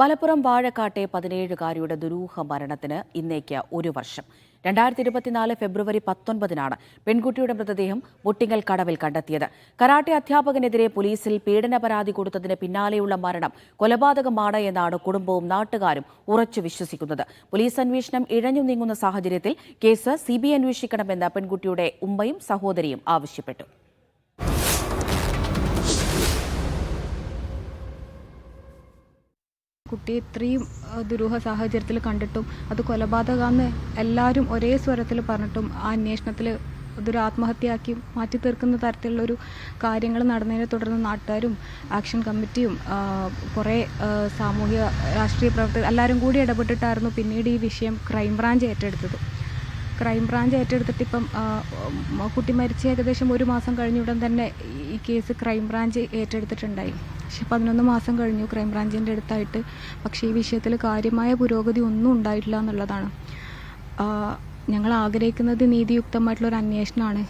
മലപ്പുറം വാഴക്കാട്ടെ പതിനേഴുകാരിയുടെ ദുരൂഹ മരണത്തിന് ഇന്നേക്ക് ഒരു വർഷം. രണ്ടായിരത്തി ഇരുപത്തിനാല് ഫെബ്രുവരി പത്തൊൻപതിനാണ് പെൺകുട്ടിയുടെ മൃതദേഹം മുട്ടിങ്ങൽ കടവിൽ കണ്ടെത്തിയത്. കരാട്ടെ അധ്യാപകനെതിരെ പോലീസിൽ പീഡന പരാതി കൊടുത്തതിന് പിന്നാലെയുള്ള മരണം കൊലപാതകമാണ് എന്നാണ് കുടുംബവും നാട്ടുകാരും ഉറച്ചു വിശ്വസിക്കുന്നത്. പോലീസ് അന്വേഷണം ഇഴഞ്ഞു നീങ്ങുന്ന സാഹചര്യത്തിൽ കേസ് സിബിഐ അന്വേഷിക്കണമെന്ന് പെൺകുട്ടിയുടെ ഉമ്മയും സഹോദരിയും ആവശ്യപ്പെട്ടു. കുട്ടിയെ ഇത്രയും ദുരൂഹ സാഹചര്യത്തിൽ കണ്ടിട്ടും അത് കൊലപാതകമാണെന്ന് എല്ലാവരും ഒരേ സ്വരത്തിൽ പറഞ്ഞിട്ടും ആ അന്വേഷണത്തിൽ ഇതൊരു ആത്മഹത്യയാക്കി മാറ്റി തീർക്കുന്ന തരത്തിലുള്ളൊരു കാര്യങ്ങൾ നടന്നതിനെ തുടർന്ന് നാട്ടുകാരും ആക്ഷൻ കമ്മിറ്റിയും കുറേ സാമൂഹ്യ രാഷ്ട്രീയ പ്രവർത്തകർ എല്ലാവരും കൂടി ഇടപെട്ടിട്ടായിരുന്നു പിന്നീട് ഈ വിഷയം ക്രൈംബ്രാഞ്ച് ഏറ്റെടുത്തത്. ക്രൈംബ്രാഞ്ച് ഏറ്റെടുത്തിട്ട് ഇപ്പം കുട്ടി മരിച്ച ഏകദേശം ഒരു മാസം കഴിഞ്ഞ ഉടൻ തന്നെ ഈ കേസ് ക്രൈംബ്രാഞ്ച് ഏറ്റെടുത്തിട്ടുണ്ടായി. പക്ഷെ പതിനൊന്ന് മാസം കഴിഞ്ഞു ക്രൈംബ്രാഞ്ചിന്റെ അടുത്തായിട്ട്. പക്ഷേ ഈ വിഷയത്തിൽ കാര്യമായ പുരോഗതി ഒന്നും ഉണ്ടായിട്ടില്ല എന്നുള്ളതാണ്. ഞങ്ങൾ ആഗ്രഹിക്കുന്നത് നീതിയുക്തമായിട്ടുള്ള ഒരു അന്വേഷണമാണ്.